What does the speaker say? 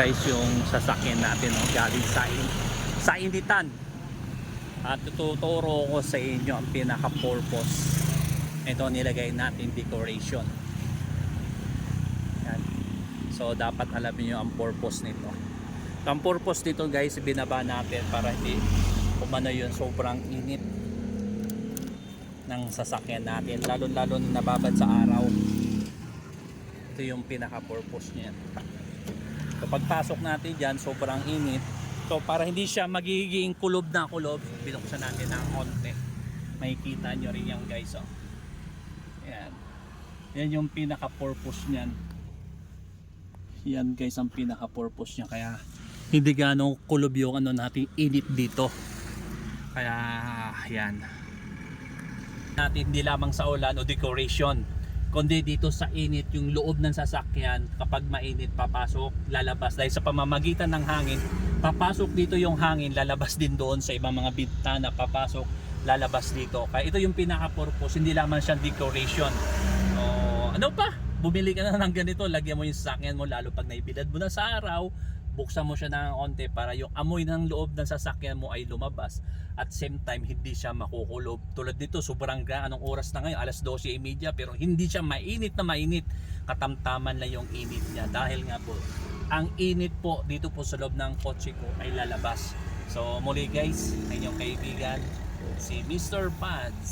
guys yung sasakyan natin no, galing sa, in- sa initan. At tuturo ko sa inyo ang pinaka-purpose. Ito nilagay natin decoration. Yan. So dapat alam niyo ang purpose nito. Ang purpose nito guys, binaba natin para hindi umano yun sobrang init ng sasakyan natin. Lalo-lalo na nababad sa araw. Ito yung pinaka-purpose niyan. So pagpasok natin dyan, sobrang init. So para hindi siya magiging kulob na kulob, binuksan natin ng konti. Makikita nyo rin yan guys. Oh. Yan. Yan yung pinaka-purpose niyan. Yan guys ang pinaka-purpose niya. Kaya hindi gano'ng kulob yung ano natin init dito. Kaya yan. Natin hindi lamang sa ulan o decoration kundi dito sa init yung loob ng sasakyan kapag mainit papasok lalabas. Dahil sa pamamagitan ng hangin papasok dito yung hangin lalabas din doon sa ibang mga bintana papasok lalabas dito. Kaya ito yung pinaka purpose hindi lamang siyang decoration. O ano pa? Bumili ka na ng ganito lagyan mo yung sasakyan mo lalo pag naibilad mo na sa araw buksan mo siya ng onte para yung amoy ng loob ng sasakyan mo ay lumabas at same time hindi siya makukulob. Tulad nito sobrang gra anong oras na ngayon? Alas 12.30 pero hindi siya mainit na mainit. Katamtaman na yung init niya. Dahil nga po ang init po dito po sa loob ng kotse ko ay lalabas. So muli guys ang inyong kaibigan si Mr. Pads